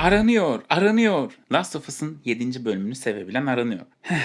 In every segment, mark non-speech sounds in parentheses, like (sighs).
Aranıyor, aranıyor. Last of Us'ın 7. bölümünü sevebilen aranıyor. (sighs)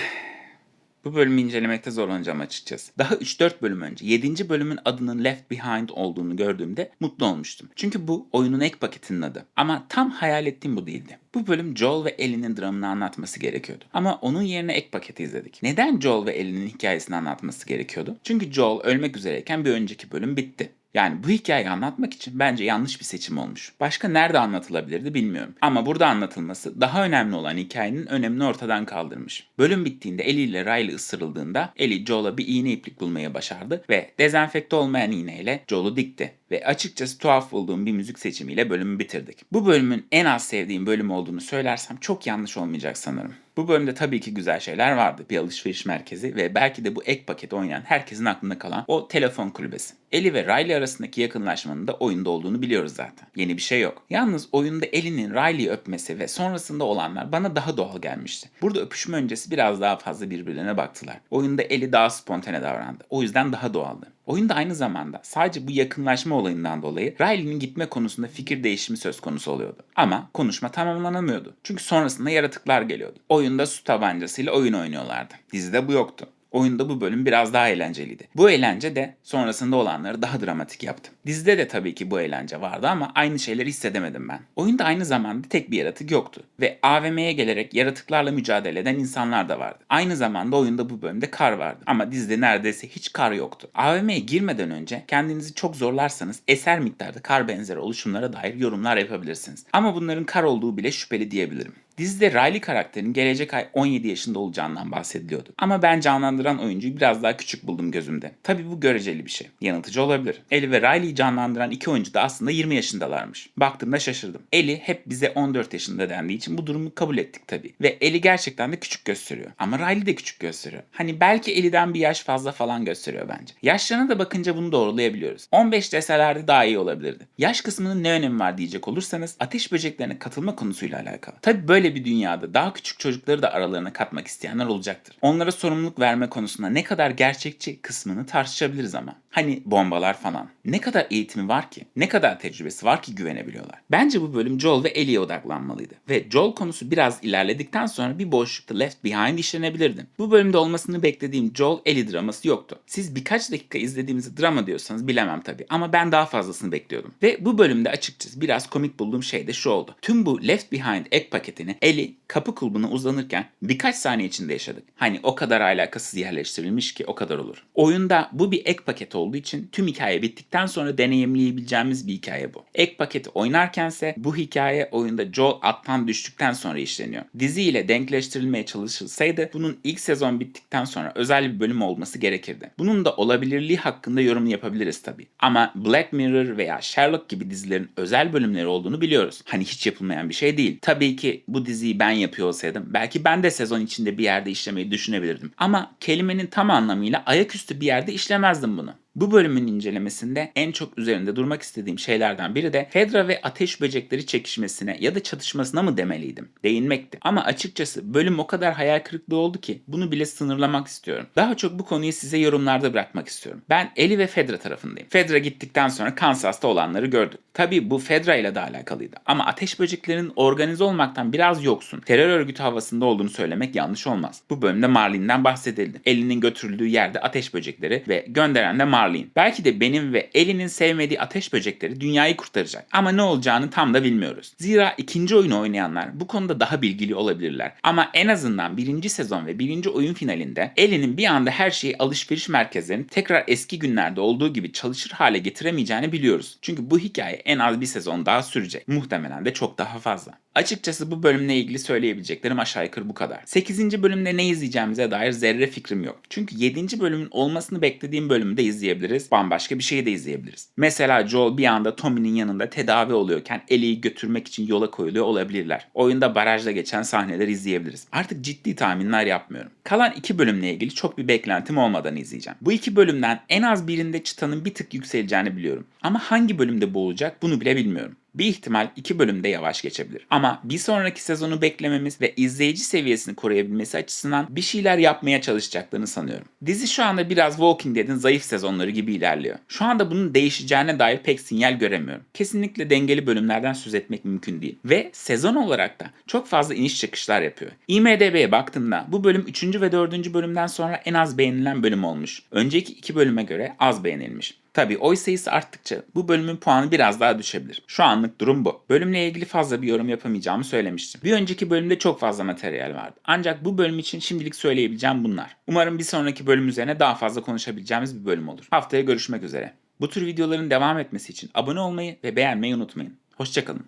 Bu bölümü incelemekte zorlanacağım açıkçası. Daha 3-4 bölüm önce 7. bölümün adının Left Behind olduğunu gördüğümde mutlu olmuştum. Çünkü bu oyunun ek paketinin adı. Ama tam hayal ettiğim bu değildi. Bu bölüm Joel ve Ellie'nin dramını anlatması gerekiyordu. Ama onun yerine ek paketi izledik. Neden Joel ve Ellie'nin hikayesini anlatması gerekiyordu? Çünkü Joel ölmek üzereyken bir önceki bölüm bitti. Yani bu hikayeyi anlatmak için bence yanlış bir seçim olmuş. Başka nerede anlatılabilirdi bilmiyorum. Ama burada anlatılması daha önemli olan hikayenin önemini ortadan kaldırmış. Bölüm bittiğinde Ellie ile Riley ısırıldığında Ellie Joel'a bir iğne iplik bulmayı başardı ve dezenfekte olmayan iğneyle Joel'u dikti. Ve açıkçası tuhaf bulduğum bir müzik seçimiyle bölümü bitirdik. Bu bölümün en az sevdiğim bölüm olduğunu söylersem çok yanlış olmayacak sanırım. Bu bölümde tabii ki güzel şeyler vardı. Bir alışveriş merkezi ve belki de bu ek paket oynayan herkesin aklında kalan o telefon kulübesi. Ellie ve Riley arasındaki yakınlaşmanın da oyunda olduğunu biliyoruz zaten. Yeni bir şey yok. Yalnız oyunda Ellie'nin Riley'i öpmesi ve sonrasında olanlar bana daha doğal gelmişti. Burada öpüşme öncesi biraz daha fazla birbirlerine baktılar. Oyunda Ellie daha spontane davrandı. O yüzden daha doğaldı. Oyunda aynı zamanda sadece bu yakınlaşma olayından dolayı Riley'nin gitme konusunda fikir değişimi söz konusu oluyordu. Ama konuşma tamamlanamıyordu. Çünkü sonrasında yaratıklar geliyordu. Oyunda su tabancasıyla oyun oynuyorlardı. Dizide bu yoktu. Oyunda bu bölüm biraz daha eğlenceliydi. Bu eğlence de sonrasında olanları daha dramatik yaptı. Dizide de tabii ki bu eğlence vardı ama aynı şeyleri hissedemedim ben. Oyunda aynı zamanda tek bir yaratık yoktu. Ve AVM'ye gelerek yaratıklarla mücadele eden insanlar da vardı. Aynı zamanda oyunda bu bölümde kar vardı. Ama dizide neredeyse hiç kar yoktu. AVM'ye girmeden önce kendinizi çok zorlarsanız eser miktarda kar benzeri oluşumlara dair yorumlar yapabilirsiniz. Ama bunların kar olduğu bile şüpheli diyebilirim. Dizide Riley karakterinin gelecek ay 17 yaşında olacağından bahsediliyordu. Ama ben canlandıran oyuncuyu biraz daha küçük buldum gözümde. Tabi bu göreceli bir şey. Yanıltıcı olabilir. Ellie ve Riley'i canlandıran iki oyuncu da aslında 20 yaşındalarmış. Baktığımda şaşırdım. Ellie hep bize 14 yaşında dendiği için bu durumu kabul ettik tabi. Ve Ellie gerçekten de küçük gösteriyor. Ama Riley de küçük gösteriyor. Hani belki Ellie'den bir yaş fazla falan gösteriyor bence. Yaşlarına da bakınca bunu doğrulayabiliyoruz. 15 deselerdi daha iyi olabilirdi. Yaş kısmının ne önemi var diyecek olursanız ateş böceklerine katılma konusuyla alakalı. Tabi böyle bir dünyada daha küçük çocukları da aralarına katmak isteyenler olacaktır. Onlara sorumluluk verme konusunda ne kadar gerçekçi kısmını tartışabiliriz ama. Hani bombalar falan. Ne kadar eğitimi var ki? Ne kadar tecrübesi var ki güvenebiliyorlar? Bence bu bölüm Joel ve Ellie'ye odaklanmalıydı. Ve Joel konusu biraz ilerledikten sonra bir boşlukta Left Behind işlenebilirdi. Bu bölümde olmasını beklediğim Joel Ellie draması yoktu. Siz birkaç dakika izlediğimizi drama diyorsanız bilemem tabii. Ama ben daha fazlasını bekliyordum. Ve bu bölümde açıkçası biraz komik bulduğum şey de şu oldu. Tüm bu Left Behind ek paketini Ellie kapı kulbuna uzanırken birkaç saniye içinde yaşadık. Hani o kadar alakasız yerleştirilmiş ki o kadar olur. Oyunda bu bir ek paket olduğu için tüm hikaye bittikten sonra deneyimleyebileceğimiz bir hikaye bu. Ek paketi oynarkense bu hikaye oyunda Joel attan düştükten sonra işleniyor. Dizi ile denkleştirilmeye çalışılsaydı bunun ilk sezon bittikten sonra özel bir bölüm olması gerekirdi. Bunun da olabilirliği hakkında yorum yapabiliriz tabii. Ama Black Mirror veya Sherlock gibi dizilerin özel bölümleri olduğunu biliyoruz. Hani hiç yapılmayan bir şey değil. Tabii ki bu diziyi ben yapıyor olsaydım belki ben de sezon içinde bir yerde işlemeyi düşünebilirdim. Ama kelimenin tam anlamıyla ayaküstü bir yerde işlemezdim bunu. Bu bölümün incelemesinde en çok üzerinde durmak istediğim şeylerden biri de Fedra ve ateş böcekleri çekişmesine ya da çatışmasına mı demeliydim? Değinmekti. Ama açıkçası bölüm o kadar hayal kırıklığı oldu ki bunu bile sınırlamak istiyorum. Daha çok bu konuyu size yorumlarda bırakmak istiyorum. Ben Eli ve Fedra tarafındayım. Fedra gittikten sonra Kansas'ta olanları gördük. Tabii bu Fedra ile de alakalıydı. Ama ateş böceklerinin organize olmaktan biraz yoksun. Terör örgütü havasında olduğunu söylemek yanlış olmaz. Bu bölümde Marlene'den bahsedildi. Ellie'nin götürüldüğü yerde ateş böcekleri ve gönderen de Marlene. Belki de benim ve Ellie'nin sevmediği ateş böcekleri dünyayı kurtaracak. Ama ne olacağını tam da bilmiyoruz. Zira ikinci oyunu oynayanlar bu konuda daha bilgili olabilirler. Ama en azından birinci sezon ve birinci oyun finalinde Ellie'nin bir anda her şeyi alışveriş merkezlerinin tekrar eski günlerde olduğu gibi çalışır hale getiremeyeceğini biliyoruz. Çünkü bu hikaye en az bir sezon daha sürecek. Muhtemelen de çok daha fazla. Açıkçası bu bölümle ilgili söyleyebileceklerim aşağı yukarı bu kadar. 8. bölümde ne izleyeceğimize dair zerre fikrim yok. Çünkü 7. bölümün olmasını beklediğim bölümü de izleyebiliriz. Bambaşka bir şeyi de izleyebiliriz. Mesela Joel bir anda Tommy'nin yanında tedavi oluyorken Ellie'yi götürmek için yola koyuluyor olabilirler. Oyunda barajda geçen sahneler izleyebiliriz. Artık ciddi tahminler yapmıyorum. Kalan iki bölümle ilgili çok bir beklentim olmadan izleyeceğim. Bu iki bölümden en az birinde çıtanın bir tık yükseleceğini biliyorum. Ama hangi bölümde bu olacak bunu bile bilmiyorum. Bir ihtimal iki bölümde yavaş geçebilir. Ama bir sonraki sezonu beklememiz ve izleyici seviyesini koruyabilmesi açısından bir şeyler yapmaya çalışacaklarını sanıyorum. Dizi şu anda biraz Walking Dead'in zayıf sezonları gibi ilerliyor. Şu anda bunun değişeceğine dair pek sinyal göremiyorum. Kesinlikle dengeli bölümlerden söz etmek mümkün değil. Ve sezon olarak da çok fazla iniş çıkışlar yapıyor. IMDB'ye baktığımda bu bölüm 3. ve 4. bölümden sonra en az beğenilen bölüm olmuş. Önceki iki bölüme göre az beğenilmiş. Tabii oy sayısı arttıkça bu bölümün puanı biraz daha düşebilir. Şu anlık durum bu. Bölümle ilgili fazla bir yorum yapamayacağımı söylemiştim. Bir önceki bölümde çok fazla materyal vardı. Ancak bu bölüm için şimdilik söyleyebileceğim bunlar. Umarım bir sonraki bölüm üzerine daha fazla konuşabileceğimiz bir bölüm olur. Haftaya görüşmek üzere. Bu tür videoların devam etmesi için abone olmayı ve beğenmeyi unutmayın. Hoşçakalın.